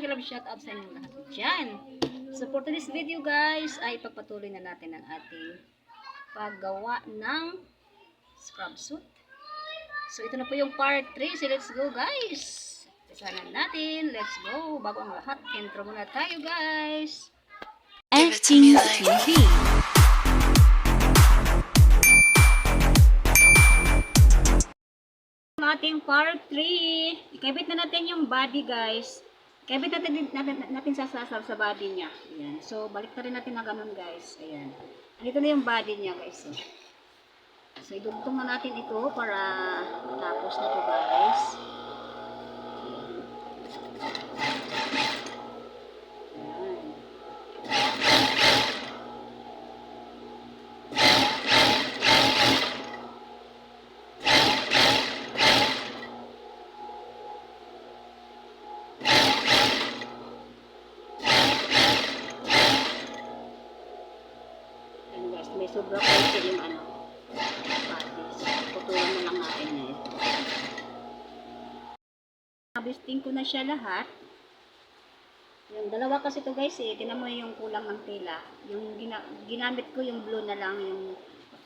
Love shout out sa inyong lahat dyan. So for today's video guys, ay pagpatuloy na natin ang ating paggawa ng scrub suit. So ito na po yung part 3. So let's go guys. Pisahan natin. Let's go. Bago ang lahat, intro muna tayo guys. FT TV. Ating part 3. Ikabit na natin yung body guys. Ikabit natin, natin, natin sa, sa, body niya. Ayan. So, balik na rin natin na ganun guys. Ayan. Andito na yung body niya guys. oh. So, idugtong na natin ito para matapos na to guys. Sobra konti yung ano, patis. Putulan na lang natin na ito. Nabisting ko na siya lahat. Yung dalawa kasi to guys eh, tinan mo yung kulang ng tela. Yung gina ginamit ko yung blue na lang, yung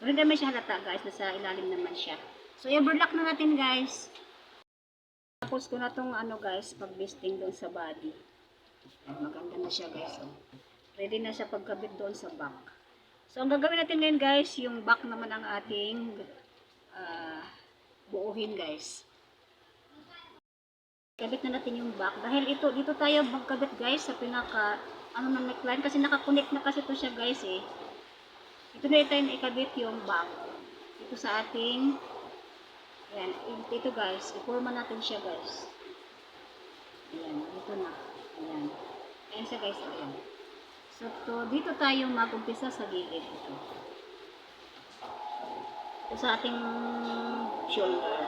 hindi naman siya halata guys, nasa ilalim naman siya. So i-overlock na natin guys. Tapos ko na tong ano guys, pag-bisting doon sa body. Maganda na siya guys. Oh. Ready na siya pagkabit doon sa back. So, ang gagawin natin ngayon guys, yung back naman ang ating ah, buuhin guys. Kabit na natin yung back. Dahil ito, dito tayo magkabit guys sa pinaka, ano ng neckline. Kasi nakakonect na kasi ito siya guys eh. Ito na tayo na ikabit yung back. Ito sa ating, ayan, ito guys, iporma natin siya guys. Ayan, ito na. Ayan. Ayan siya guys, ayan. So, to, dito tayo mag-umpisa sa gilid. Ito. Ito sa ating shoulder.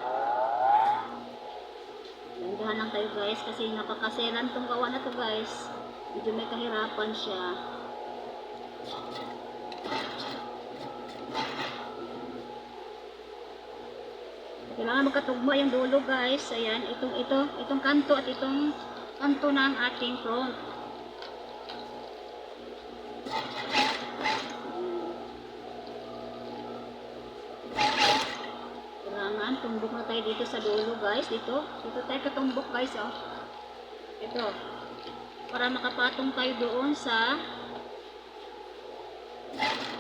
Landahan lang tayo guys kasi napakaselan tong gawa na to guys. Medyo may kahirapan siya. Kailangan magkatugma yung dulo guys. Ayan, itong ito, itong kanto at itong kanto ng ating front. Kailangan, tumbok na tayo dito sa dulo guys. Dito, dito tayo katumbok guys oh. Ito. Para makapatong tayo doon sa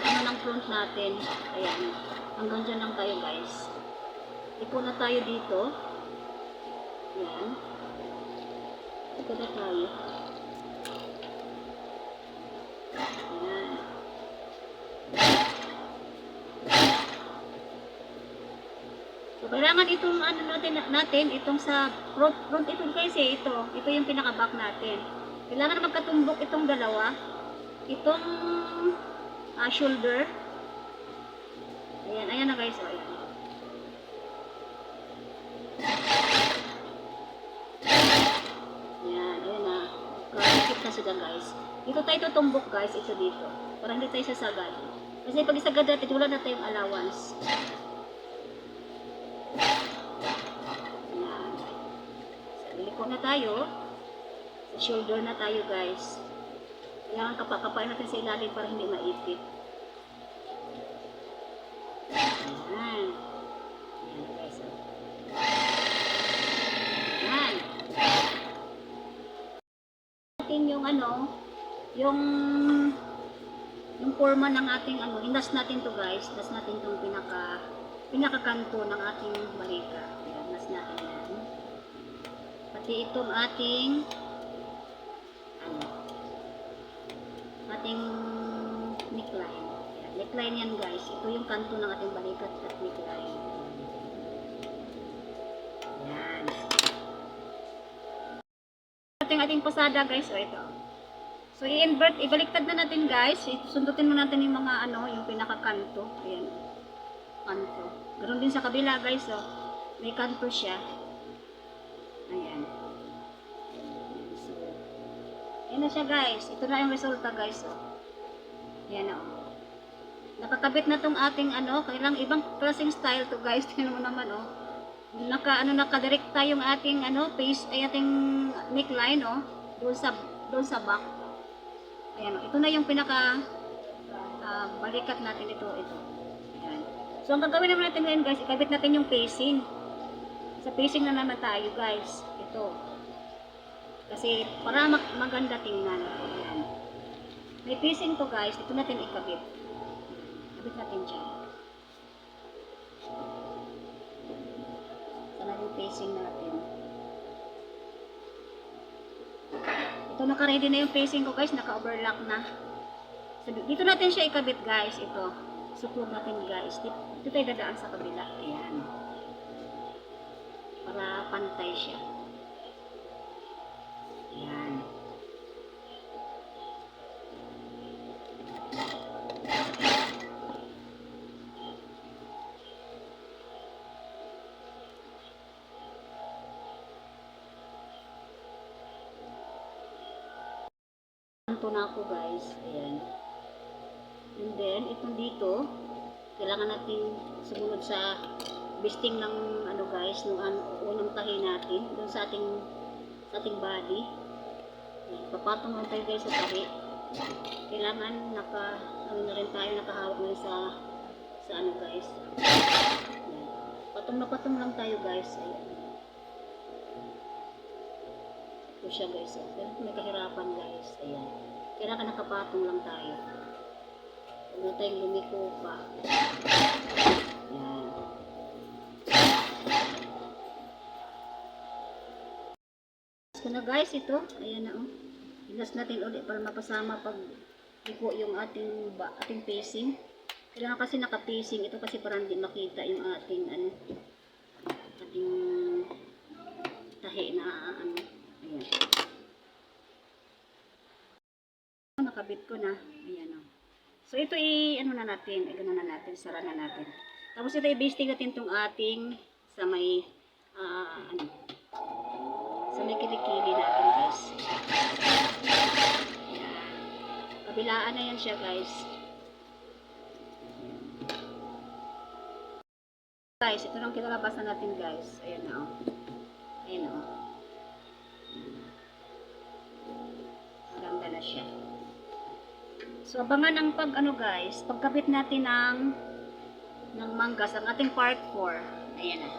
ano ng front natin. Ayan. Hanggang dyan lang tayo guys. Ipo na tayo dito. Ayan. Ito na tayo. Ayan. So, kailangan itong ano natin, natin itong sa front, front ito guys ito. Ito yung pinaka-back natin. Kailangan magkatumbok itong dalawa. Itong ah, shoulder. Ayan, ayan na guys. Oh, ayan. Ayan, ayan na. Kakikip na sila guys. Dito tayo tutumbok guys, ito dito. Para hindi tayo sasagad. Kasi pag isagad natin, wala na tayong allowance. Iliko na tayo. Sa shoulder na tayo guys. Kailangan kapakapain natin sa ilalim para hindi maipit. Ayan. Ayan guys. Ayan. Yung ano, yung yung forma ng ating ano, inas natin to guys. Inas natin tong pinaka pinakakanto ng ating barika. Ayan, inas natin yan. Pati itong ating ano, ating neckline. Ayan, neckline yan guys. Ito yung kanto ng ating balikat at neckline. Ayan. Ating ating pasada guys, o ito. So, i-invert, ibaliktad na natin guys. Sundutin mo natin yung mga ano, yung pinakakanto. Ayan. Kanto. Ganon din sa kabila guys, oh. May kanto siya. Ayan. Ayan na siya guys. Ito na yung resulta guys, oh. Ayan, oh. Nakakabit na tong ating ano, kailang ibang klaseng style to guys. Tingnan mo naman, oh. Naka, ano, nakadirect yung ating, ano, face, ay ating neckline, oh. doon sa doon sa back. Ayan, ito na yung pinaka ah, balikat natin ito, ito. Ayan. So, ang gagawin naman natin ngayon guys, ikabit natin yung facing. Sa facing na naman tayo guys. Ito. Kasi para mag- maganda tingnan. Ayan. May facing to guys, ito natin ikabit. Ikabit natin dyan. Sana yung facing natin. Ito naka-ready na yung facing ko guys, naka-overlock na. Dito natin siya ikabit guys, ito. Suklog natin guys. Dito, dito tayo dadaan sa kabila. Ayan. Para pantay siya. Ito na ako guys. Ayan. And then, itong dito, kailangan natin sumunod sa bisting ng ano guys, nung ano, unang tahi natin, dun sa ating sa ating body. Ayan, papatong lang tayo guys sa tahi. Kailangan naka, ano na rin tayo, nakahawak na sa sa ano guys. Ayan. Patong na patong lang tayo guys. Ayan. Ito siya guys. Pero may kahirapan guys. Ayan. Kailangan nakapatong lang tayo. Huwag na tayong lumiko pa. Ayan. So na guys, ito. Ayan na oh. Ilas natin ulit para mapasama pag liko yung ating ba, ating facing. Kailangan kasi naka-facing. Ito kasi para hindi makita yung ating ano ating tahi na ano. Nakabit ko na. Ayan o. So, ito i, ano na natin, i na natin, sara na natin. Tapos ito i-basting natin itong ating sa may, ah, ano, sa may kilikili natin, guys. Ayan. Kabilaan na yan siya, guys. Guys, ito lang kinalabasan natin, guys. Ayan na, oh. Ayan na, oh. So, abangan ang pag, ano guys, pagkabit natin ng ng manggas, ang ating part 4. Ayan na.